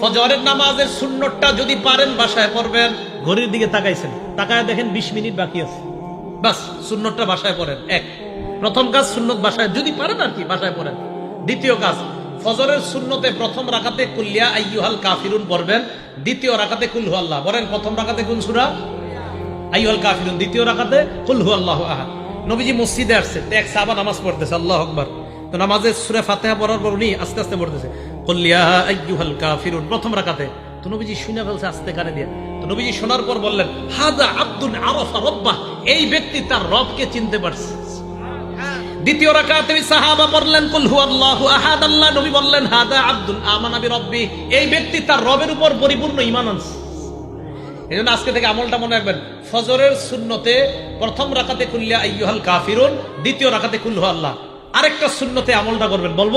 ফজরের নামাজের সুন্নতটা যদি পারেন বাসায় পড়বেন। ঘড়ির দিকে তাকাইছেন। তাকায় দেখেন বিশ মিনিট বাকি আছে। বাস সুন্নতটা বাসায় পড়েন। এক। প্রথম কাজ সুন্নত বাসায়। যদি পারেন আর কি বাসায় পড়েন। দ্বিতীয় কাজ ফজরের সুন্নতে প্রথম রাখাতে কুল্লিয়া আইয়ুহাল কাফিরুন পড়বেন। দ্বিতীয় রাখাতে কুলহু আল্লাহ। বলেন প্রথম রাখাতে কোন সুরা? আইয়ুহাল কাফিরুন। দ্বিতীয় রাখাতে কুলহু আল্লাহ আহাদ। নবীজি মসজিদে আসছে। এক সাহাবা নামাজ পড়তেছে আল্লাহ আকবার। তো নামাজে সুরে ফাতেহা পড়ার পর উনি আস্তে আস্তে পড়তেছে। প্রথম তো নবীজি শুনে ফেলছে আস্তে কানে দিয়ে। তো নবীজি শোনার পর বললেন আব্দুল আরফা এই ব্যক্তি তার রবকে চিনতে পারছে। দ্বিতীয় রবের উপর পরিপূর্ণ ঈমান এই জন্য আজকে থেকে আমলটা মনে রাখবেন, ফজরের সুন্নতে প্রথম রাকাতে কুল্লিয়া কাফিরুন, দ্বিতীয় রাকাতে কুল্লু আল্লাহ। আরেকটা সুন্নতে আমলটা করবেন, বলব?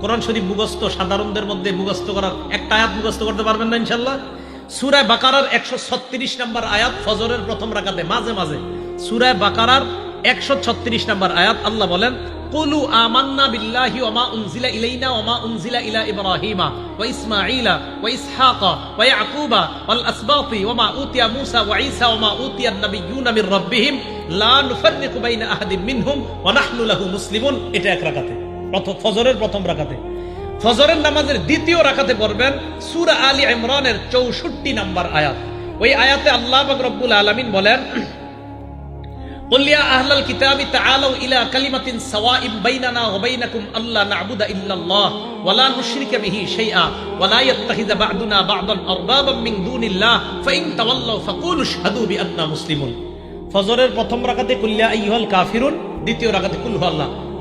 কোরআন শরীফ মুখস্থ সাধারণদের মধ্যে মুখস্থ করার একটা আয়াত মুখস্থ করতে পারবেন না ইনশাল্লাহ সুরায় বাকারার একশো ছত্রিশ নম্বর আয়াত ফজরের প্রথম রাখাতে মাঝে মাঝে। সুরায় বাকারার একশো ছত্রিশ নম্বর আয়াত আল্লাহ বলেন, কুলু আমান্না বিল্লাহি ওমা উনজিলা ইলাইনা ওমা উনজিলা ইলা ইব্রাহিমা ওয়া ইসমাঈলা ওয়া ইসহাকা ওয়া ইয়াকুবা ওয়াল আসবাতি ওমা উতিয়া মূসা ওয়া ঈসা ওমা উতিয়া নাবিয়্যুনা মির রাব্বিহিম লা নুফাররিকু বাইনা মিনহুম ওয়া নাহনু লাহু মুসলিমুন। এটা এক রাকাতে। প্রথম ফজরের প্রথম রাখাতে। ফজরের নামাজের দ্বিতীয় রাখাতে পড়বেন সুরা আলী ইমরানের চৌষট্টি নাম্বার আয়াত। ওই আয়াতে আল্লাহ রব্বুল আলমিন বলেন আহলাল কিতাবি তাআলাউ ইলা কালিমাতিন সাওয়াইন বাইনানা ওয়া বাইনাকুম আল্লা না'বুদা ইল্লাল্লাহ ওয়া লা নুশরিকা বিহি শাইআ ওয়া লা বা'দুনা বা'দান আরবাবাম মিন দুনিল্লাহ তাওয়াল্লাউ ফাকুলু শাহাদু মুসলিমুন। ফজরের প্রথম রাকাতে কুল্লিয়া আইয়ুহাল কাফিরুন, দ্বিতীয় রাকাতে কুল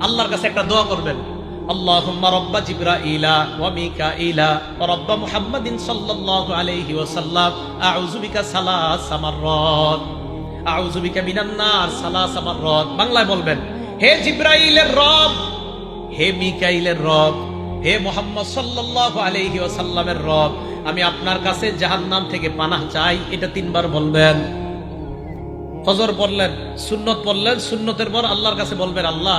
আল্লাহর কাছে একটা দোয়া করবেন اللهم رب جبرائيل وميكائيل ورب محمد صلى الله عليه وسلم أعوذ بك ثلاث مرات আউযু বিকা মিনান নার সালাসা মাররাত বাংলায় বলবেন হে জিব্রাইলের রব হে মিকাইলের রব হে মোহাম্মদ সাল্লাল্লাহু আলাইহি ওয়াসাল্লামের রব আমি আপনার কাছে জাহান্নাম থেকে পানাহ চাই এটা তিনবার বলবেন ফজর পড়লেন সুন্নত পড়লেন সুন্নতের পর আল্লাহর কাছে বলবেন আল্লাহ